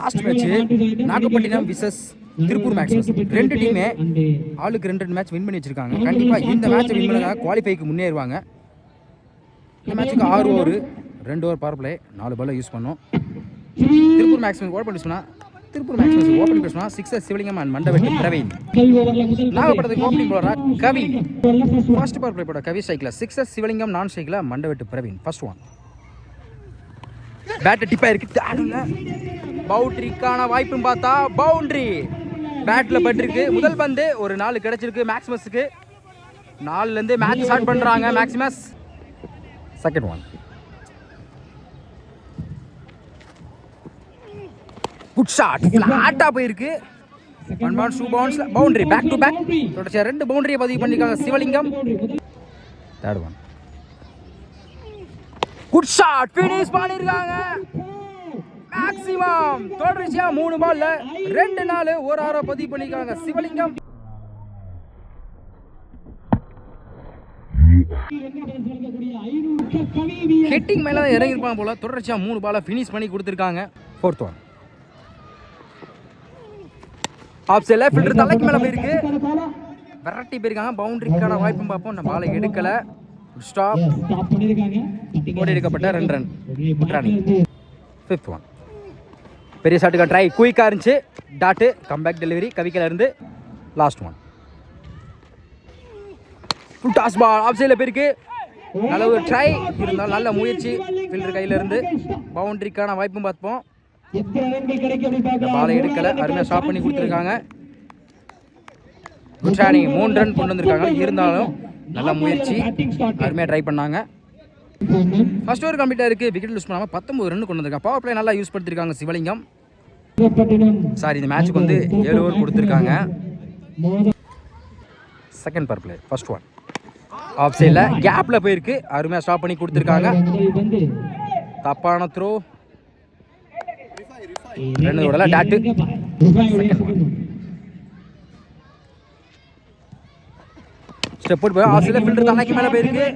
Last match Nagapattinam versus Tiruppur match ரெண்டு டீமே ஆளுக்கு ரெண்டு ரெண்டு மேட்ச் வின் பண்ணி வச்சிருக்காங்க. கண்டிப்பா இந்த மேட்ச் வின் பண்ணா குவாலிஃபைக்கு முன்னேறுவாங்க. இந்த மேட்ச்சுக்கு ஆறு ஓவர் ரெண்டு ஓவர் பவர் பிளே நாலு பால் யூஸ் பண்ணோம். திருப்பூர் மேக்ஸிமம் ஓப்பன் பேசுனா திருப்பூர் மேக்ஸிமம் ஓப்பன் பேசுனா சிக்ஸர் சிவலிங்கம் அண்ட் மண்டவெட்டி பிரவீன் நாகப்பட்டினத்துக்கு ஓப்பனிங் போலரா கவி ஃபர்ஸ்ட் பவர் பிளே போட கவி ஸ்ட்ரைக்கில் சிக்ஸர் சிவலிங்கம் நான் ஸ்ட்ரைக்கில் மண்டவெட்டு பிரவீன் ஃபர்ஸ்ட் ஒன் பேட்டை டிப்பாயிருக்கு இருக்கு. பவுண்ட்ரிக்கான பவுண்டரிக்கான வாய்ப்புன்னு பார்த்தா பவுண்ட்ரி பேட்டில் பட்டிருக்கு முதல் பந்து ஒரு நாலு கிடச்சிருக்கு மேக்ஸிமஸுக்கு நாலுலேருந்து மேட்ச் ஸ்டார்ட் பண்ணுறாங்க Maximus second one good shot ஃபிளாட்டா போயிருக்கு. One bounce two bounce boundary back to back தொடர்ச்சியாக ரெண்டு பவுண்டரியை பதிவு பண்ணியிருக்காங்க Sivalingam. Third one good shot finish பண்ணிருக்காங்க. மேக்ஸிமம் தொடர்ச்சியா மூணு பால்ல ரெண்டு நாள் ஒரு ஆரோ பதிவு பண்ணிருக்காங்க. சிவலிங்கம். ஹெட்டிங் மேல தான் இறங்கிருப்பாங்க போல. தொடர்ச்சியா மூணு பாலை ஃபினிஷ் பண்ணி கொடுத்துருக்காங்க. ஃபோர்த் ஒன் ஆப் சைட்ல ஃபில்டர் தலைக்கு மேல போயிருக்கு. விரட்டி போயிருக்காங்க. பவுண்டரிக்கான வாய்ப்பும் பார்ப்போம். நம்ம பாலை எடுக்கலை. ஸ்டாப் ஓடி எடுக்கப்பட்ட ரெண்டு ரன் குட்ரானி ஃபிஃப்த் ஒன் பெரிய ஷாட்டுக்கு ட்ரை குயிக்காக இருந்துச்சு. டாட்டு கம்பேக் டெலிவரி கவிக்கையில் இருந்து last one full toss ball off சைடில் போயிருக்கு. நல்ல ஒரு ட்ரை இருந்தாலும் நல்ல முயற்சி. ஃபீல்டர் கையில இருந்து பவுண்டரிக்கான வாய்ப்பும் பார்ப்போம். பாலை எடுக்கல. அருமையாக ஸ்டாப் பண்ணி கொடுத்துருக்காங்க. குட்ரானி மூணு ரன் கொண்டு வந்திருக்காங்க. இருந்தாலும் நல்ல முயற்சி. அருமையாக ட்ரை பண்ணாங்க. ஃபர்ஸ்ட் ஓவர் கம்ப்ளீட்டாக இருக்கு. விக்கெட் லூஸ் பண்ணாமல் பத்தொம்பது ரன் கொண்டு வந்திருக்காங்க. பவர் பிளே நல்லா யூஸ் படுத்திருக்காங்க சிவலிங்கம். சாரி இந்த மேட்ச்சுக்கு வந்து ஏழு ஓவர் கொடுத்துருக்காங்க. Second power play first one off சைடில் கேப்பில் போயிருக்கு. அருமையாக ஸ்டாப் பண்ணி கொடுத்துருக்காங்க. தப்பான த்ரோ ரெண்டு ஓடல டாட்டு ஸ்டெப் போட்டு போய் சைடில் ஃபில்டர் தலைக்கு மேலே போயிருக்கு.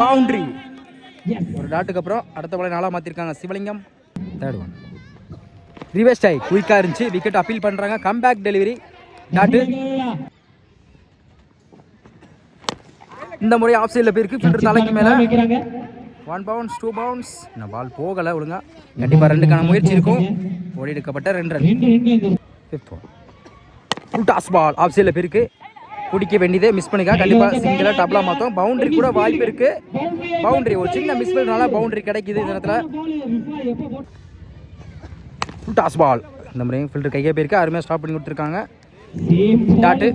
பவுண்டரி ஒரு டாட்டுக்கு அப்புறம் அடுத்த பாலை நாளாக மாற்றிருக்காங்க சிவலிங்கம். தேர்ட் ஒன் ரிவர்ஸ் டை குயிக்காக இருந்துச்சு. விக்கெட் அப்பீல் பண்ணுறாங்க கம்பேக் டெலிவரி டாட்டு. இந்த முறை ஆஃப் சைடில் போயிருக்கு. ஃபில்டர் தலைக்கு மேலே. ஒன் பவுன்ஸ் டூ பவுன்ஸ் இந்த பால் போகலை ஒழுங்கா. கண்டிப்பாக ரெண்டுக்கான முயற்சி இருக்கும். ஓடி எடுக்கப்பட்ட ரெண்டு run fifth one toss ball. Off சைடில் போயிருக்கு. பிடிக்க வேண்டியதே மிஸ் பண்ணிக்கா. கண்டிப்பாக சிங்கிளாக டபுளாக மாற்றோம் பவுண்டரி கூட வாய்ப்பு இருக்குது பவுண்டரி ஒரு சின்ன மிஸ் பண்ணனால பவுண்டரி கிடைக்குது இந்த நேரத்தில் டாஸ் பால். இந்த மாதிரி ஃபில்டர் கையே போயிருக்கு. அருமையாக ஸ்டாப் பண்ணி கொடுத்துருக்காங்க. டாட்டு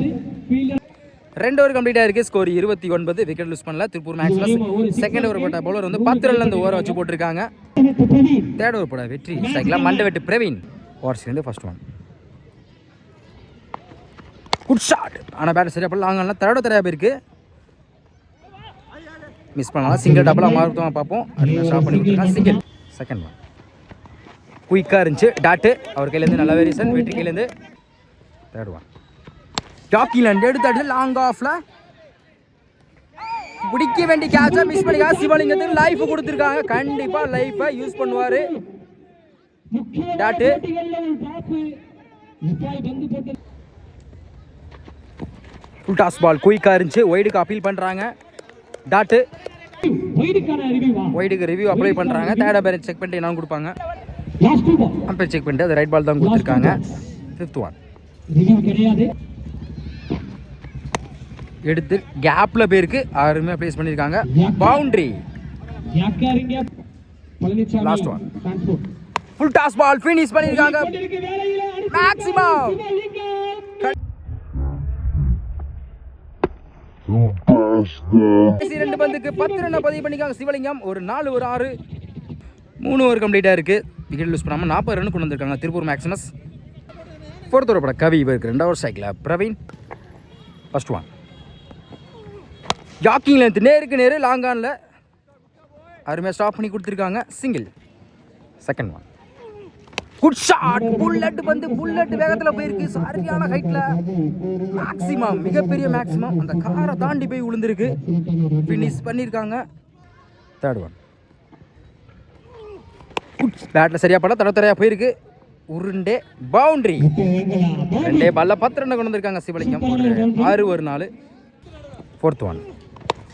ரெண்டு ஓவர் கம்ப்ளீட் ஆயிருக்கு. ஸ்கோர் இருபத்தி ஒன்பது. விக்கெட் லூஸ் பண்ணல. திருப்பூர் மேக்ஸ்மஸ் செகண்ட் ஓவர் போட்ட பவுலர் வந்து பத்து ரன்ல அந்த ஓவரை வச்சு போட்டிருக்காங்க. தேர்ட் ஓவர் போட வெற்றி. சைக்கிளா மண்டவெட்டு பிரவீன். ஓவர் சேர்ந்து ஃபர்ஸ்ட் ஒன் குட் ஷாட் ஆனால் பேட் சரியா பண்ணல அவங்க நல்லா தரோட தரையா போயிருக்கு. மிஸ் பண்ணலாம். சிங்கிள் டபுளாக மாறுத்தமாக பார்ப்போம். அடுத்த ஸ்டாப் பண்ணி கொடுத்துருக்காங்க சிங்கிள் செகண்ட் ஒன் குயிக்காக இருந்துச்சு. டாட்டு அவர் கையிலேருந்து நல்ல வேரியேஷன் வெற்றி கையிலேருந்து தேர்ட் ஒன் டாக்கிலேருந்து எடுத்து லாங் ஆஃபில் பிடிக்க வேண்டிய கேட்சா மிஸ் பண்ணிக்கா சிவலிங்கத்துக்கு லைஃப் கொடுத்துருக்காங்க. கண்டிப்பா லைஃபை யூஸ் பண்ணுவாரு. Dot toss ball. குயிக்காக இருந்துச்சு. ஒய்டுக்கு அப்பீல் பண்ணுறாங்க டாட்டு. ஒய்டுக்கு ரிவ்யூ அப்ளை பண்ணுறாங்க தேர்ட் அம்பேர் செக் பண்ணிட்டு என்ன கொடுப்பாங்க. அம்பேர் செக் பண்ணிட்டு அது ரைட் பால் தான் கொடுத்துருக்காங்க. ஃபிஃப்த் ஒன் எடுத்து கேப்ல போயிருக்கு அருமையாக ப்ளேஸ் பண்ணியிருக்காங்க boundary last one full toss ball finish பண்ணியிருக்காங்க மேக்ஸிமம் ரெண்டு பந்துக்கு பத்து ரன்னை பதிவு பண்ணிக்காங்க சிவலிங்கம். ஒரு நாலு ஒரு ஆறு. மூணு ஓவர் கம்ப்ளீட்டாக இருக்குது விக்கெட் லூஸ் பண்ணாமல் நாற்பது ரன் கொண்டு வந்திருக்காங்க திருப்பூர் மேக்ஸிமஸ் ஃபோர்த் ஓவர் பட கவி இவருக்கு ரெண்டாவது cycle Praveen. First one yorking length நேருக்கு நேரு லாங்கானில் அருமையாக ஸ்டாப் பண்ணி கொடுத்துருக்காங்க. Single second one good shot bullet வந்து புல்லட் வேகத்தில் போயிருக்கு. சரியான ஹைட்டில் மேக்ஸிமம் மிகப்பெரிய மேக்ஸிமம் அந்த காரை தாண்டி போய் விழுந்திருக்கு. ஃபினிஷ் பண்ணியிருக்காங்க தேர்ட் ஒன் பேட்டில் சரியா படல தட தரையா போயிருக்கு. உருண்டே பவுண்டரி ரெண்டே பால்ல பத்து ரெண்டு கொண்டு வந்திருக்காங்க சிவலிங்கம். ஒரு ஆறு ஒரு நாலு. ஃபோர்த் ஒன்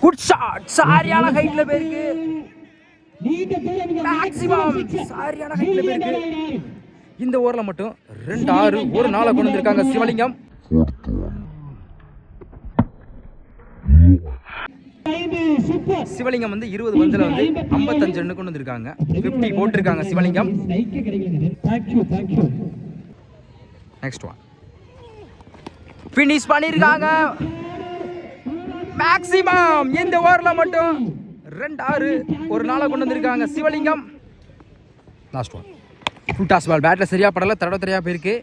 குட் ஷாட் சாரியான ஹைட்ல போயிருக்கு. மேக்ஸிமம் சரியான போயிருக்கு இந்த ஓவரில் மட்டும் ரெண்டு ஆறு ஒரு நாளை கொண்டு வந்திருக்காங்க சிவலிங்கம். சிவலிங்கம் வந்து இருபது பந்தில் வந்து ஐம்பத்தஞ்சு ரன் கொண்டு வந்திருக்காங்க. ஃபிஃப்டி போட்டிருக்காங்க சிவலிங்கம். நெக்ஸ்ட் ஒன் ஃபினிஷ் பண்ணியிருக்காங்க மேக்ஸிமம் இந்த ஓவரில் மட்டும் ரெண்டு ஆறு ஒரு நாளை கொண்டு வந்திருக்காங்க. Sivalingam. Last one full toss ball battle சரியாக படலை. தடவை தடையாக போயிருக்கு.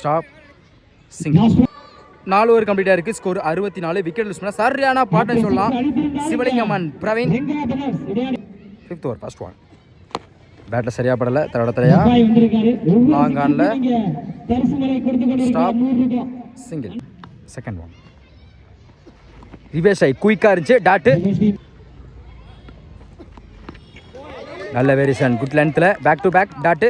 ஸ்டாப் சிங்கிள் நாலு ஓவர் கம்ப்ளீட்டாக இருக்குது ஸ்கோர் அறுபத்தி நாலு விக்கெட் லூஸ் பண்ணால் சரியான பாட்டை சொல்லலாம். Sivalingam and Praveen fifth over first one battle சரியாக படலை. தடவை தெரியா லாங் ஆனில் ஸ்டாப் சிங்கிள் செகண்ட் ஒன் ஆகி குயிக்காக இருந்துச்சு. டாட்டு நல்ல வேரியேஷன் குட் லென்த்தில் back to back dot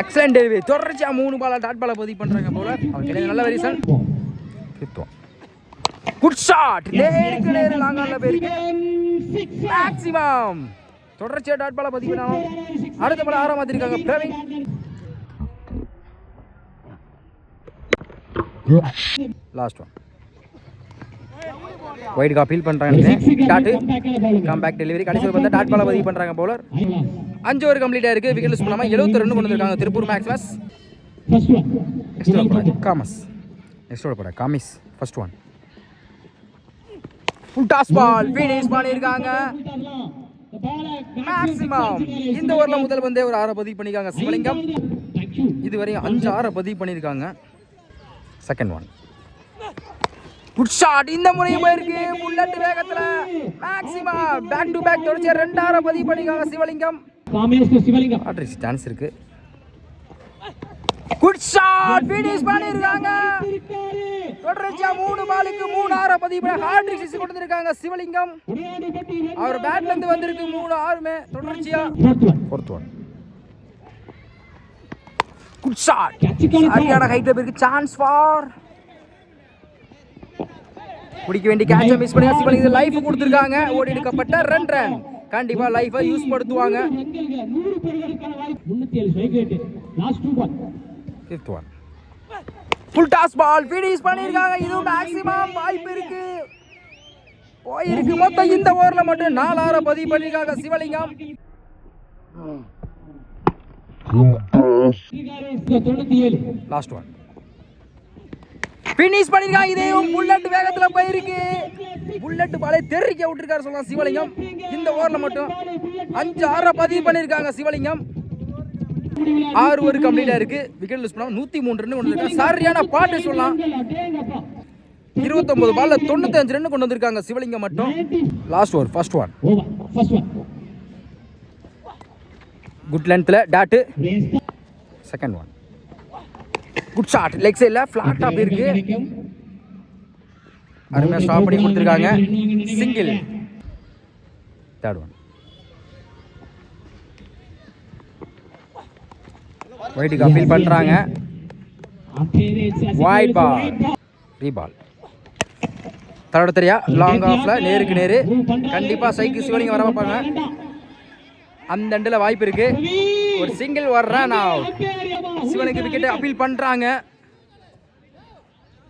excellent delivery தொடர்ச்சியாக மூணு பாலா டாட் பாலை பதிவு பண்ணுறாங்க போல. அவங்க நல்ல வேரியேஷன் ஒன் குட் ஷாட் நேருக்கு நேரு லாங்கானில் போயிருக்கு. மேக்ஸிமம் தொடர்ச்சியாக டாட் பாலை பதிவு பண்ணாலும் அடுத்த பால் ஆறாம் மாற்றிருக்காங்க பிரவீன் லாஸ்ட் ஒன் ஒயிட் கா ஃபீல் பண்ணுறாங்க டாட்டு கம் பேக் டெலிவரி கடைசியில் பார்த்தா டாட் பாலை பதிவு பண்ணுறாங்க பவுலர் அஞ்சு ஓவர் கம்ப்ளீட்டாக இருக்குது விக்கெட் லூஸ் பண்ணாமல் எழுபத்தி ரெண்டு கொண்டு வந்திருக்காங்க. திருப்பூர் மேக்ஸ்மஸ் நெக்ஸ்ட் ஓவர் போட காமஸ் நெக்ஸ்ட் ஓவர் போட காமிஸ் first one toss ball finish பண்ணியிருக்காங்க. மேக்ஸிமம் இந்த ஓவரில் முதல் வந்தே ஒரு ஆறை பதிவு பண்ணியிருக்காங்க. சிவலிங்கம். இதுவரையும் அஞ்சு ஆறை பதிவு பண்ணியிருக்காங்க. செகண்ட் ஒன் குட் ஷாட் இந்த முறையும் போயிருக்கு புல்லட் வேகத்துல மேக்ஸிமம் பேக் டு பேக் தொடர்ச்சியா ரெண்டாயிரம் பதிவு பண்ணிருக்காங்க சிவலிங்கம். சிவலிங்கம் ஆட்ரிஸ் சான்ஸ் இருக்கு. குட் ஷாட் ஃபினிஷ் பண்ணிருக்காங்க தொடர்ச்சியா மூணு பாலுக்கு மூணு ஆற பதிவு பண்ணி ஹார்ட் ரிக்ஸ் கொண்டு வந்திருக்காங்க சிவலிங்கம் அவர் பேட்ல இருந்து வந்திருக்கு மூணு ஆறுமே. தொடர்ச்சியா ஃபோர்த் ஒன் குட் ஷாட் சரியான ஹைட்ல போயிருக்கு. சான்ஸ் ஃபார் பிடிக்க வேண்டிய கேட்சை மிஸ் பண்ணி சிவலிங்கம் லைஃப் கொடுத்துருக்காங்க. ஓடி எடுக்கப்பட்ட ரன் ரன் கண்டிப்பா லைஃபை use படுத்துவாங்க fifth one full toss ball finish பண்ணியிருக்காங்க. இதுவும் மேக்ஸிமம் வாய்ப்பு இருக்கு. போயிருக்கு. மொத்தம் இந்த ஓவர்ல மட்டும் நாலாயிரம் பதிவு பண்ணியிருக்காங்க சிவலிங்கம். லாஸ்ட் ஒன் ஃபினிஷ் பண்ணிருக்காங்க இதையும் புல்லட் வேகத்துல போயிருக்கு. புல்லட் பாலை தெறிக்க விட்டுருக்காரு சொல்லலாம் சிவலிங்கம். இந்த ஓவர்ல மட்டும். அஞ்சு ஆற பதிவு பண்ணிருக்காங்க சிவலிங்கம். ஆறு ஒரு கம்ப்ளீட்டா இருக்கு. விக்கெட் லூஸ் பண்ணா நூத்தி மூணு ரன் கொண்டு வந்திருக்காங்க. சரியான பாட்டு சொல்லலாம். இருபத்தொன்பது பால்ல தொண்ணூத்தஞ்சு ரன் கொண்டு வந்திருக்காங்க சிவலிங்கம் மட்டும். Last over first one good லென்த்தில் dot second one good shot leg சைடில் ஃப்ளாட்டாக போயிருக்கு அருமையாக ஸ்டாப் பண்ணி கொடுத்துருக்காங்க. சிங்கிள் தேர்ட் ஒன் ஒயிட்டுக்கு அப்பீல் பண்ணுறாங்க Wide ball. ரீபால் தரோட தெரியா? லாங் ஆஃப்ல நேருக்கு நேரு. கண்டிப்பாக சைக்கிள் சிவலிங்க வர வைப்பாங்க. அந்த எண்டில் வாய்ப்பு இருக்கு. ஒரு சிங்கிள் வர்றா நான் சிவனுக்கு விக்கெட் அப்பீல் பண்ணுறாங்க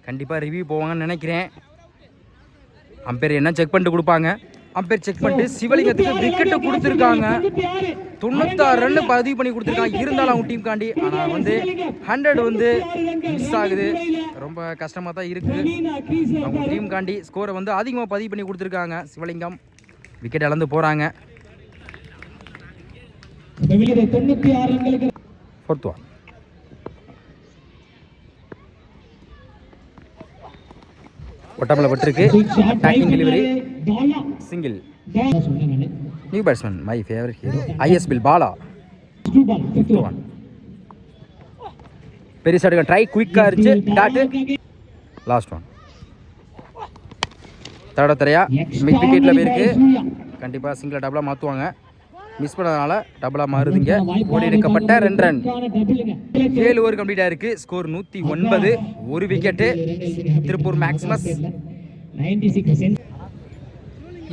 கண்டிப்பாக ரிவ்யூ போவாங்கன்னு நினைக்கிறேன். அம்பேர் என்ன செக் பண்ணிட்டு கொடுப்பாங்க. அம்பேர் செக் பண்ணிட்டு சிவலிங்கத்துக்கு விக்கெட்டு கொடுத்துருக்காங்க. தொண்ணூத்தாறு ரன் பதிவு பண்ணி கொடுத்துருக்காங்க. இருந்தாலும் அவங்க டீம் காண்டி ஆனால் வந்து ஹண்ட்ரட் வந்து மிஸ் ஆகுது. ரொம்ப கஷ்டமாக தான் இருக்குது அவங்க டீம் காண்டி ஸ்கோரை வந்து அதிகமாக பதிவு பண்ணி கொடுத்துருக்காங்க. சிவலிங்கம் விக்கெட் இழந்து போகிறாங்க தொண்ணூத்தி ஆறு ரன்களுக்கு fourth one பட்டிருக்கு. Taking delivery single new batsman my favourite hero ஐஎஸ்பில் Bala one பெரிய சடுக்க ட்ரை குயிக்காக இருந்துச்சு. டாட்டு லாஸ்ட் ஒன் தடவை தரையா. மிட் விக்கெட்டில் போயிருக்கு. கண்டிப்பாக சிங்கிளாக டபுளாக மாற்றுவாங்க மிஸ் பண்ணதுனால டபுளாக மாறுதுங்க. ஓடி எடுக்கப்பட்ட ரெண்டு ரன் ஏழு ஓவர் கம்ப்ளீட் ஆயிருக்கு. ஸ்கோர் நூற்றி ஒன்பது. ஒரு விக்கெட்டு திருப்பூர் மேக்ஸிமஸ்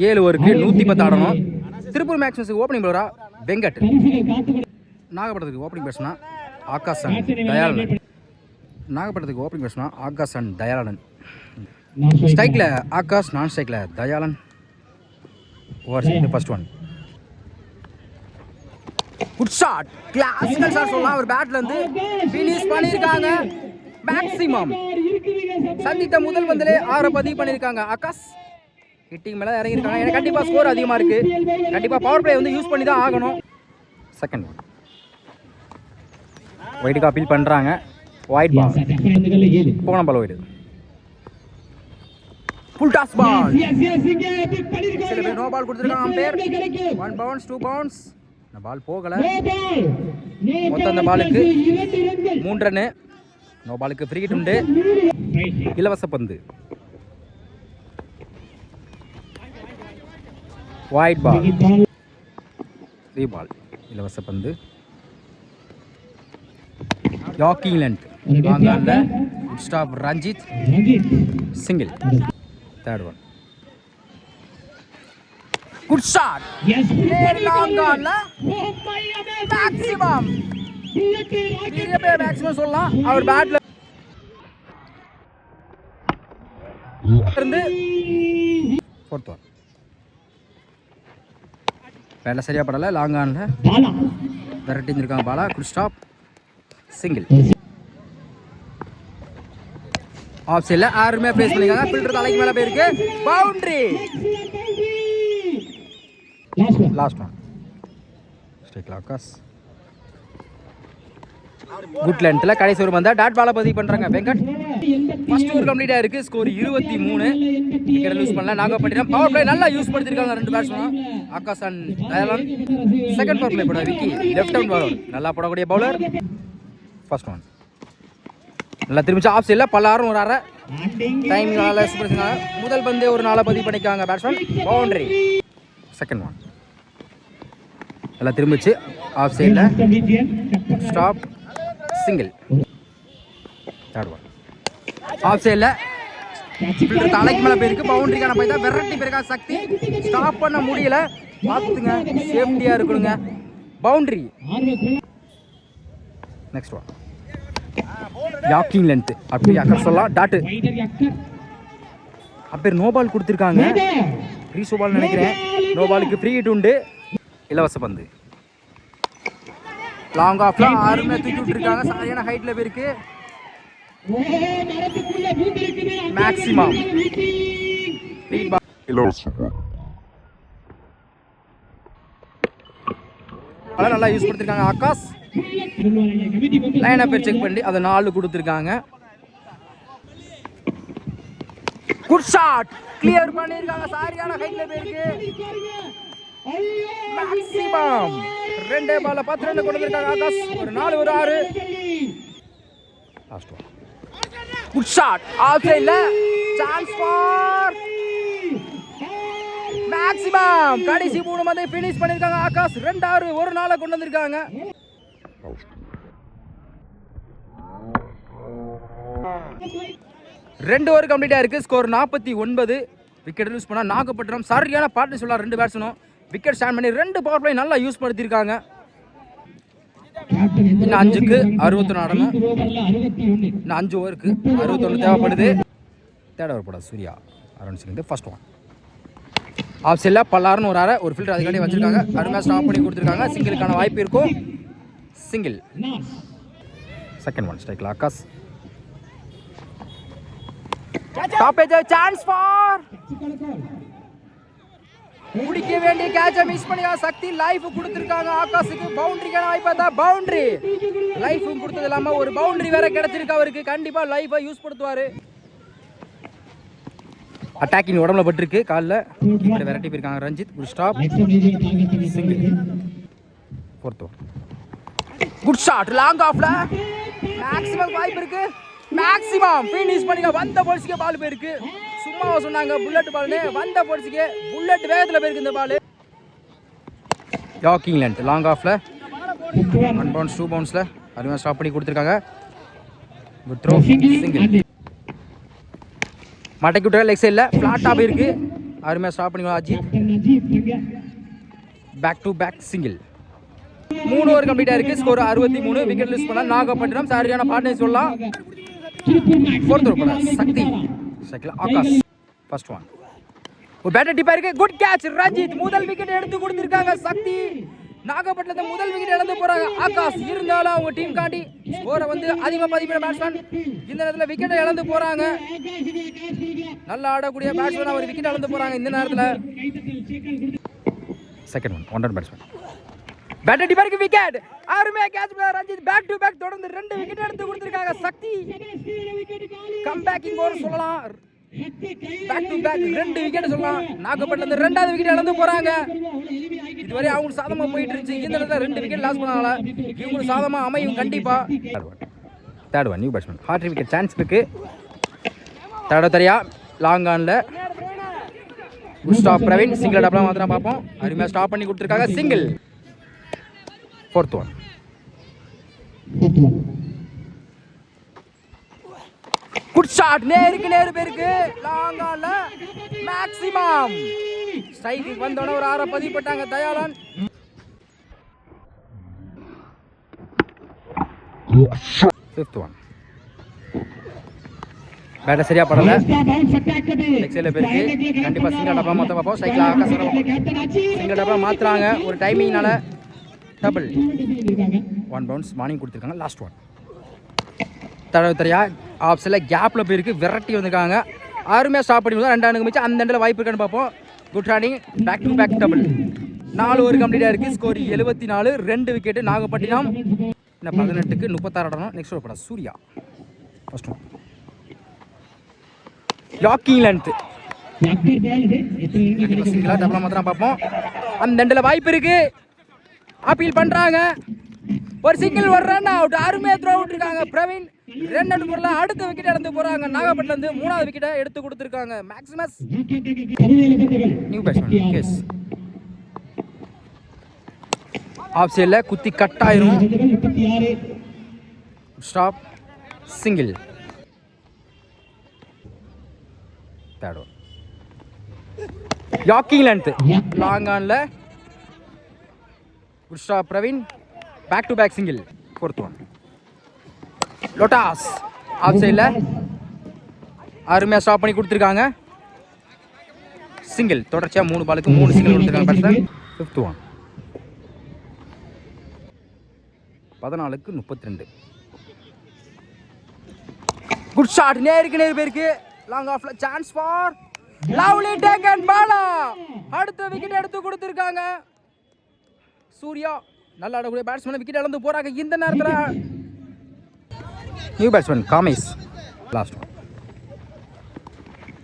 ஏழு ஓவருக்கு நூற்றி பத்து ஆடணும். திருப்பூர் மேக்ஸிமஸ் ஓப்பனிங் பவுலரா வெங்கட். நாகப்பட்டினத்துக்கு ஓப்பனிங் பேட்ஸ்னா ஆகாஷ் அண்ட் தயாளன். நாகப்பட்டினத்துக்கு ஓப்பனிங் பேட்ஸ்னா ஆகாஷ் அண்ட் தயாளன். ஸ்ட்ரைக்கில் ஆகாஷ் நான் ஸ்ட்ரைக்கில் Dayalan. Over first one good shot classical shot சொல்லலாம் அவர் பேட்ல இருந்து ஃபினிஷ் பண்ணியிருக்காங்க மேக்ஸிமம் சந்தித்த முதல் பந்திலே ஆறு பதிவு பண்ணியிருக்காங்க ஆகாஷ் ஹிட்டிங் மேலே இறங்கியிருக்காங்க எனக்கு கண்டிப்பாக ஸ்கோர் அதிகமாக இருக்கு கண்டிப்பாக பவர் பிளே வந்து யூஸ் பண்ணி தான் ஆகணும் செகண்ட் ஒன் ஒயிட்டுக்கு அப்பீல் பண்ணுறாங்க ஒயிட் பால் ஏழு போன ball wide full toss ball சில பேர் நோ பால் கொடுத்துருக்காங்க umpire one bounce two bounce இந்த பால் போகலை. மொத்தம் அந்த பாலுக்கு மூன்று ரன்னு நோ பாலுக்கு ஃப்ரீ ஹிட் உண்டு. இலவச பந்து. ஒயிட் பால் ஃப்ரீ பால் இலவச பந்து. Yorking length வாங்கால stop Ranjith. Single third one good shot maximum பெரிய பேர் மேக்ஸிமம் சொல்லலாம். அவர் பேட்ல இருந்து ஃபோர்த் ஒன் வேலை சரியா படல லாங் ஆன்ல விரட்டி இருந்திருக்காங்க Bala. Good stop single off சைடில் யாருமே ஃபேஸ் பண்ணிருக்காங்க ஃபில்டர் தலைக்கு மேலே போயிருக்கு. Boundary last one strike lockers. Good லென்த்தில் கடைசி ஒரு வந்தா டாட் பால பதிவு பண்ணுறாங்க வெங்கட். ஃபர்ஸ்ட் ஓவர் கம்ப்ளீட்டாக இருக்குது ஸ்கோர் இருபத்தி மூணு. விக்கெட் லூஸ் பண்ணல. நாகப்பட்டினம் பவர் பிளே நல்லா யூஸ் படுத்திருக்காங்க ரெண்டு batsman Akash and Dayalan. Second power play போட விக்கி. லெஃப்ட் ஹேண்ட் பவுலர் நல்லா போடக்கூடிய பவுலர் ஃபர்ஸ்ட் ஒன் நல்லா திரும்பிச்சு ஆஃப் சைடில் பல்லாரும் ஒரு அரை. டைமிங் நல்லா யூஸ் பண்ணிருக்காங்க முதல் பந்தே ஒரு நாளை பதிவு பண்ணிக்காங்க பேட்ஸ்மேன் பவுண்டரி செகண்ட் ஒன் நல்லா திரும்பிச்சு. ஆஃப் சைடில் stop single third one off சைடில் தலைக்கு மேலே போயிருக்கு. பவுண்டரிக்கான போய் தான். விரட்டி போயிருக்கா சக்தி. ஸ்டாப் பண்ண முடியல. பார்த்துங்க சேஃப்டியாக இருக்கணுங்க. Boundary next one yorking length அப்படி அக்கறை சொல்லலாம். டாட்டு அப்பேர் நோ பால் கொடுத்துருக்காங்க. ரீசோ பால் நினைக்கிறேன். நோ பாலுக்கு ஃப்ரீ ஹிட் உண்டு. இலவச பந்து. லாங் ஆஃப்ல ஆறுமே தூக்கி விட்டுருக்காங்க. சரியான ஹைட்ல போயிருக்கு மேக்ஸிமம் நல்லா யூஸ் கொடுத்துருக்காங்க ஆகாஷ். லைன் அப்பர் செக் பண்ணி அதை நாலு கொடுத்துருக்காங்க. குட் ஷாட் கிளியர் பண்ணிருக்காங்க. சாரியான ஹைட்ல போயிருக்கு. மேக்ஸிமம் ரெண்டே பால்ல பத்து ரன் கொண்டு வந்திருக்காங்க ஆகாஷ். ஒரு நாலு ஒரு ஆறு. Last one good shot off chance for maximum கடைசி மூணு மந்தை ஃபினிஷ் பண்ணிருக்காங்க ஆகாஷ். ரெண்டு ஆறு ஒரு நாளை கொண்டு வந்திருக்காங்க. ரெண்டு ஓவர் கம்ப்ளீட்டாக இருக்குது ஸ்கோர் நாற்பத்தி ஒன்பது. விக்கெட் லூஸ் பண்ணால் நாகப்பட்டினம் சரியான பார்ட்னர் சொல்லலாம் ரெண்டு பேட்ஸ்மனும் விக்கெட் ஸ்டாண்ட் பண்ணி ரெண்டு பவர் பிளே நல்லா யூஸ் படுத்தியிருக்காங்க இன்னும் அஞ்சுக்கு அறுபத்தொன்று ஆடணும். இன்னும் அஞ்சு ஓவருக்கு அறுபத்தொன்று தேவைப்படுது. தேர்ட் ஓவர் போட Surya. Around Singh first one off சைடில் பல்லாருன்னு ஒரு அரை ஒரு ஃபில்டர் அதுக்காண்டி வச்சிருக்காங்க. அருமையாக ஸ்டாப் பண்ணி கொடுத்துருக்காங்க. சிங்கிளுக்கான வாய்ப்பு இருக்கும். சிங்கிள் செகண்ட் ஒன் ஸ்ட்ரைக்கில் ஆகாஷ். டாப் சான்ஸ் ஃபார் முடிக்க வேண்டிய கேட்சை மிஸ் பண்ணியா? சக்தி லைஃப் கொடுத்துருக்காங்க. ஆகாஷுக்கு பவுண்டரிக்கான வாய்ப்பா தான் பவுண்டரி லைஃபும் கொடுத்தது இல்லாம ஒரு பவுண்டரி வேற கிடைச்சிருக்கு அவருக்கு. கண்டிப்பா லைஃபை யூஸ் படுத்துவாரு. அட்டாக்கிங் உடம்புல பட்டிருக்கு. காலில் இப்படி விரட்டி போயிருக்காங்க Ranjith good stop single fourth good shot long ஆஃப்ல மேக்ஸிமம் வாய்ப்பு இருக்குது மேக்ஸிமம் ஃபினிஷ் பண்ணிக்க வந்த பொலிசிக்க பால் போயிருக்கு. சும்மா சொன்னாங்க புல்லட் பால்னு வந்த பொலிசிக்க புல்லட் வேகத்தில் போயிருக்கு இந்த பால் யாக்கிங் லென்த் லாங் ஆஃபில் ஒன் பவுன்ஸ் டூ பவுன்ஸில் அருமையாக ஸ்டாப் பண்ணி கொடுத்துருக்காங்க. குட் த்ரோ சிங்கிள் மடக்கி விட்டு லெக் சைடில் ஃப்ளாட்டாக போயிருக்கு. அருமையாக ஸ்டாப் பண்ணிக்கலாம் Ajith. Back to back single மூணு ஓவர் கம்ப்ளீட்டாக இருக்குது ஸ்கோர் அறுபத்தி மூணு விக்கெட் லிஸ்ட் பண்ணால் நாகப்பட்டினம் சரியான பார்ட்னர் சொல்லலாம். Fourth max. ஃபோர்த் ஓவர் பண்ண சக்தி சைக்கிள் ஆகாஷ் ஃபர்ஸ்ட் ஒன் ஒரு பேட்டர் டிப்பா இருக்கு. குட் கேட்ச் ரஞ்சித் முதல் விக்கெட் எடுத்து கொடுத்துருக்காங்க. சக்தி நாகப்பட்டினத்தை முதல் விக்கெட் இழந்து போறாங்க. ஆகாஷ் இருந்தாலும் அவங்க டீம் காட்டி ஸ்கோரை வந்து அதிகமாக மதிப்பிட பேட்ஸ்மேன் இந்த நேரத்தில் விக்கெட்டை இழந்து போறாங்க. நல்லா ஆடக்கூடிய பேட்ஸ்மேன் அவர் விக்கெட் இழந்து போறாங்க. இந்த நேரத்தில் second one one run batsman batter டிப்பாருக்கு wicket அருமையா catch Ranjith. Back to back தொடர்ந்து ரெண்டு விக்கெட் எடுத்து கொடுத்துருக்காங்க. சக்தி கம் பேக்கிங் ஓவர் சொல்லலாம். பேக் டு பேக் ரெண்டு விக்கெட் சொல்லலாம். நாகப்பட்டினம் ரெண்டாவது விக்கெட் இழந்து போறாங்க. இதுவரை அவங்க சாதமா போயிட்டு இருந்துச்சு. இந்த இடத்துல ரெண்டு விக்கெட் லாஸ் பண்ணால இவங்களுக்கு சாதமா அமையும் கண்டிப்பா. Third one new batsman hard wicket chance இருக்கு தேர்ட் தெரியா லாங் ஆன்ல குட் ஸ்டாப் பிரவீன் சிங்கிள் டப்லாம் மாத்திரம் பார்ப்போம். அருமையாக ஸ்டாப் பண்ணி கொடுத்துருக்காங்க. Single Fourth one. Good shot நேருக்கு நேரு பேருக்கு. லாங் ஆன்ல மேக்ஸிமம் ஸ்ட்ரைக்கு வந்தோடனே ஒரு ஆறை பதிவு போட்டாங்க தயாளன் ஃபிஃப்த் ஒன் பேட்டை சரியா படல. Extra பேருக்கு கண்டிப்பாக சிங்கிள் டப்பா மாற்ற பார்ப்போம். சைக்கிள் ஆகாசம் Captain சிங்கிள் டப்பா மாற்றுறாங்க ஒரு டைமிங்னால டபுள். ஒன் பவுன்ஸ் மார்னிங் கொடுத்துருக்காங்க. லாஸ்ட் ஒன் தடவை தரையா ஆப்ஸில் கேப்பில் போயிருக்கு. விரட்டி வந்திருக்காங்க. அருமையாக ஸ்டாப் பண்ணி விடுவோம் ரெண்டாண்டுக்கு மிச்சம் அந்த எண்டில் வாய்ப்பு இருக்கான்னு பார்ப்போம். Good running back to back double நாலு ஓவர் கம்ப்ளீட்டாக இருக்குது ஸ்கோர் எழுபத்தி நாலு ரெண்டு விக்கெட்டு நாகப்பட்டினம். இன்னும் பதினெட்டுக்கு முப்பத்தாறு ஆடணும் நெக்ஸ்ட் ஓவர் படம். சூர்யா. ஃபர்ஸ்ட் ஒன் லாக்கிங் லென்த்து? சிங்கிளாக டபுளாக மாத்திரம் பார்ப்போம். அந்த எண்டில் வாய்ப்பு இருக்கு. அப்பீல் பண்ணுறாங்க ஒரு சிங்கிள் ஒரு ரன் அவுட் அருமையாக த்ரோ அவுட் இருக்காங்க பிரவீன் ரன் அவுட் போடல அடுத்த விக்கெட் எடுத்து போகிறாங்க நாகப்பட்டினம் வந்து மூணாவது விக்கெட்டை எடுத்து கொடுத்துருக்காங்க. மேக்ஸிமஸ். நியூ பேட்ஸ்மேன் கேஸ் ஆஃப் சைடில் குத்தி கட் ஆயிரும். Stop single third one yorking length long ஆனில் good stop Praveen back to back single fourth one லோட்டாஸ் off சைடில் அருமையாக ஸ்டாப் பண்ணி கொடுத்துருக்காங்க. சிங்கிள் தொடர்ச்சியாக மூணு பாலுக்கு மூணு சிங்கிள் கொடுத்துருக்காங்க பேட்ஸ்மேன் ஃபிஃப்த் ஒன் பதினாலுக்கு முப்பத்தி ரெண்டு குட் ஷாட் நேருக்கு நேர் பேருக்கு. லாங் ஆஃப்ல chance for lovely take and Bala அடுத்த விக்கெட் எடுத்து கொடுத்துருக்காங்க. சூர்யா நல்லா ஆடக்கூடிய பேட்ஸ்மேன் விக்கெட் இழந்து போறாங்க. இந்த நேரத்தில் new batsman Kamesh last one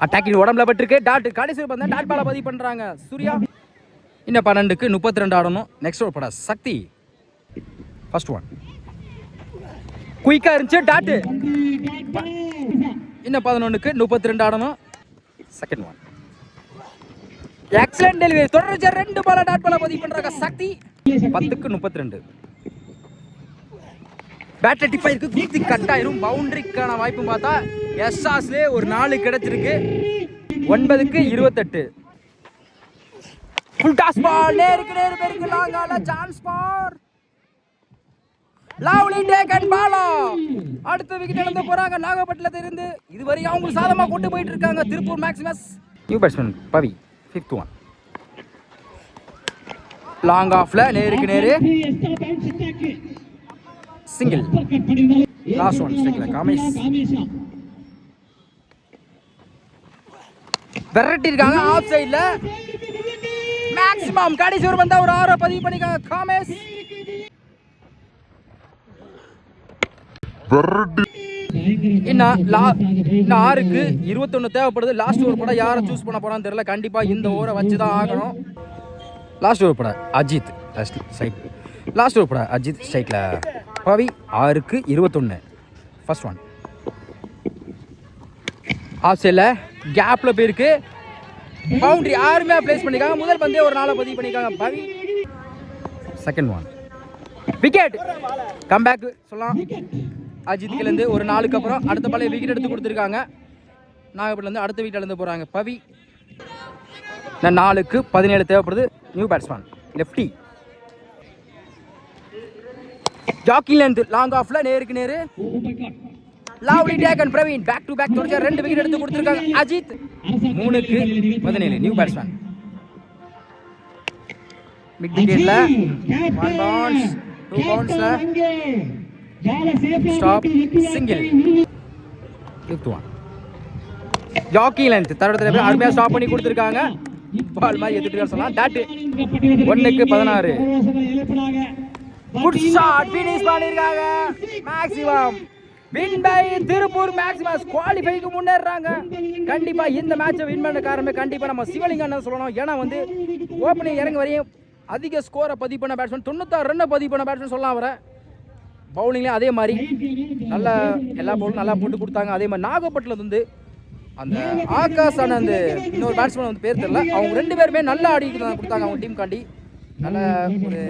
attacking உடம்புல பட்டிருக்கு. டாட் கடைசி பார்த்தா டாட் பால பதிவு பண்றாங்க. சூர்யா இன்னும் பன்னெண்டுக்கு முப்பத்தி ரெண்டு ஆடணும். நெக்ஸ்ட் ஒரு படம் சக்தி. ஃபர்ஸ்ட் ஒன் குயிக்காக இருந்துச்சு. டாட்டு இன்னும் பதினொன்றுக்கு முப்பத்தி ரெண்டு ஆடணும். செகண்ட் ஒன் எக்ஸலன்ட் டெலிவரி தொடர்ச்சி ரெண்டு பால டாட் பால பதிவு பண்றாங்க. சக்தி. பத்துக்கு முப்பத்தி ரெண்டு பேட்டர் டிப் ஆயிருக்கு குத்தி கட் ஆயிரும் பவுண்டரிக்கான வாய்ப்பு பார்த்தா எஸ்ஆஸ்லே ஒரு நாலு கிடைச்சிருக்கு. ஒன்பதுக்கு இருபத்தெட்டு. ஃபுல் டாஸ் பால் நேருக்கு நேரு பேருக்கு லாங்கால chance for lovely take and Bala அடுத்த விக்கெட் இழந்து போறாங்க. நாகப்பட்டினத்துல இருந்து இதுவரை அவங்க சாதமா கொண்டு போயிட்டு இருக்காங்க. Tiruppur Maximus new batsman Pavi fifth one long ஆஃப்ல நேருக்கு நேரு. சிங்கிள் லாஸ்ட் ஒன் ஸ்ட்ரைக்ல காமேஷ். விரட்டி இருக்காங்க ஆஃப் சைடுல மேக்ஸிமம் கடைசி ஒரு வந்தா ஒரு ஆரோ பதிவு பண்ணிக்காங்க காமேஷ் இன்னும் ஆறுக்கு இருபத்தொன்று தேவைப்படுது. லாஸ்ட் ஒரு படம் யாரை சூஸ் பண்ண போறான்னு தெரியல. கண்டிப்பா இந்த ஓவரை வச்சு தான் ஆகணும். லாஸ்ட் ஒரு படம் அஜித் ஸ்ட்ரைக் லாஸ்ட் ஒரு படம் அஜித் ஸ்ட்ரைக்கில் பவி ஆறுக்கு இருபத்தொன்று ஃபர்ஸ்ட் ஒன் ஆஃப் சைடில் கேப்பில் போயிருக்கு. பவுண்டரி யாருமே பிளேஸ் பண்ணிருக்காங்க. முதல் பந்தே ஒரு நாளை பதிவு பண்ணியிருக்காங்க Pavi. Second one wicket comeback சொல்லலாம். அஜித்கிலேருந்து ஒரு நாளுக்கு அப்புறம் அடுத்த பழைய விக்கெட் எடுத்து கொடுத்துருக்காங்க. நாகப்பட்டிலேருந்து அடுத்த வீட்டிலேருந்து போகிறாங்க பவி. இந்த நாலுக்கு பதினேழு தேவைப்படுது. நியூ பேட்ஸ்மேன் லெஃப்டி ஜாக்கிலேருந்து லாங் ஆஃப்ல நேருக்கு Nehru. Lovely taken Praveen back to back தொடர்ச்சியா ரெண்டு விக்கெட் எடுத்து கொடுத்துருக்காங்க. அஜித் மூணுக்கு பதினேழு. நியூ பேட்ஸ்மேன் மிட் விக்கெட்ல ஒன் பவுன்ஸ் டூ பவுன்ஸ்ல ஸ்டாப் சிங்கிள் ஒன் ஜாக்கி லென்த் தரத்துல போய் அருமையா ஸ்டாப் பண்ணி கொடுத்துருக்காங்க. பால் மாதிரி எடுத்துட்டு சொல்லலாம். டாட்டு ஒண்ணுக்கு பதினாறு. குட் ஷாட் ஃபினிஷ் பண்ணிருக்காங்க. Maximum win by Tiruppur maximum குவாலிஃபைக்கு முன்னேறாங்க கண்டிப்பா இந்த மேட்சை வின் பண்ண காரணமே கண்டிப்பா நம்ம சிவலிங்கம் சொல்லணும். ஏன்னா வந்து ஓப்பனிங் இறங்க வரையும் அதிக ஸ்கோரை பதிவு பண்ண பேட்ஸ்மேன் தொண்ணூத்தாறு ரன்னை பதிவு பண்ண பேட்ஸ்மேன் சொல்லலாம் அவரை. பவுலிங்லேயும் அதே மாதிரி. நல்லா எல்லா பவுலும் நல்லா போட்டு கொடுத்தாங்க. அதே மாதிரி நாகப்பட்டினத்துலேருந்து அந்த ஆகாஷான அந்த இன்னொரு பேட்ஸ்மேன் வந்து பேர் தெரியல அவங்க ரெண்டு பேருமே நல்லா ஆடி கொடுத்தாங்க அவங்க டீம் காண்டி. நல்ல ஒரு